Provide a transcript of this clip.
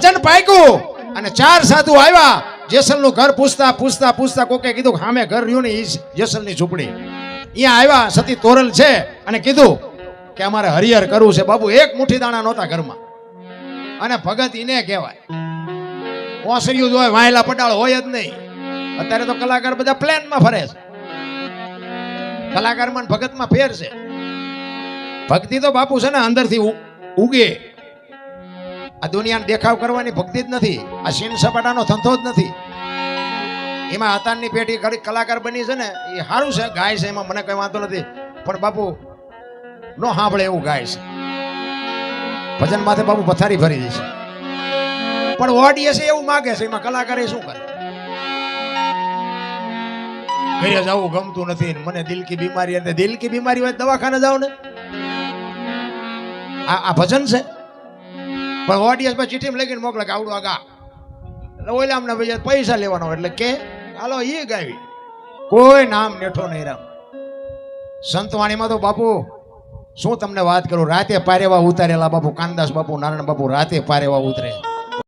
ભજન પાક્યું. અને ચાર સાધુ આવ્યા. જેસલનું ઘર પૂછતા પૂછતા પૂછતા કોકે કીધું કે સામે ઘર રહ્યું ને ઈ જેસલની ઝૂંપડી. અહીંયા આવ્યા, સતી તોરલ છે અને કીધું કે અમારે હરિહર કરવું છે. બાબુ, એક મુઠ્ઠી દાણા નહોતા ઘરમાં. અને ભગત ઈને કહેવાય, ઓસરિયું હોય, વાયલા પટાળ હોય જ નહીં. અત્યારે તો કલાકાર બધા પ્લેનમાં ફરે છે. કલાકારમાં ભગતમાં ફેર છે. ભક્તિ તો બાપુ છે ને અંદરથી ઉગે. આ દુનિયાને દેખાવ કરવાની ભક્તિ જ નથી. આ સીન સપાટાનો ધંધો જ નથી. એમાં હતારની પેઢી ઘડી કલાકાર બની છે ને, એ સારું છે, ગાય છે, એમાં મને કઈ વાંધો નથી. પણ બાપુ, નો સાંભળે એવું ગાય છે. ભજન માથે બાપુ પથારી ભરી દે છે. પણ ઓડિયન્સ એવું માગે છે, એમાં કલાકારે શું કરે? ઘરે જવું ગમતું નથી મને દિલ કી બીમારી દિલ કી બીમારી હોય દવાખાને જાવ ને. આ ભજન છે? પણ ઓડિયન્સમાં ચિઠ્ઠી લખીને મોકલે કે આવડું આગા એટલે ઓલા અમને પછી પૈસા લેવાનો એટલે કે, હાલો એ ગાવી કોઈ નામ નેઠો નહીં રામ. સંતવાણીમાં તો બાપુ, શું તમને વાત કરું? રાતે પારેવા ઉતારેલા બાપુ, કાનદાસ બાપુ, નારાયણ બાપુ રાતે પારેવા ઉતરે.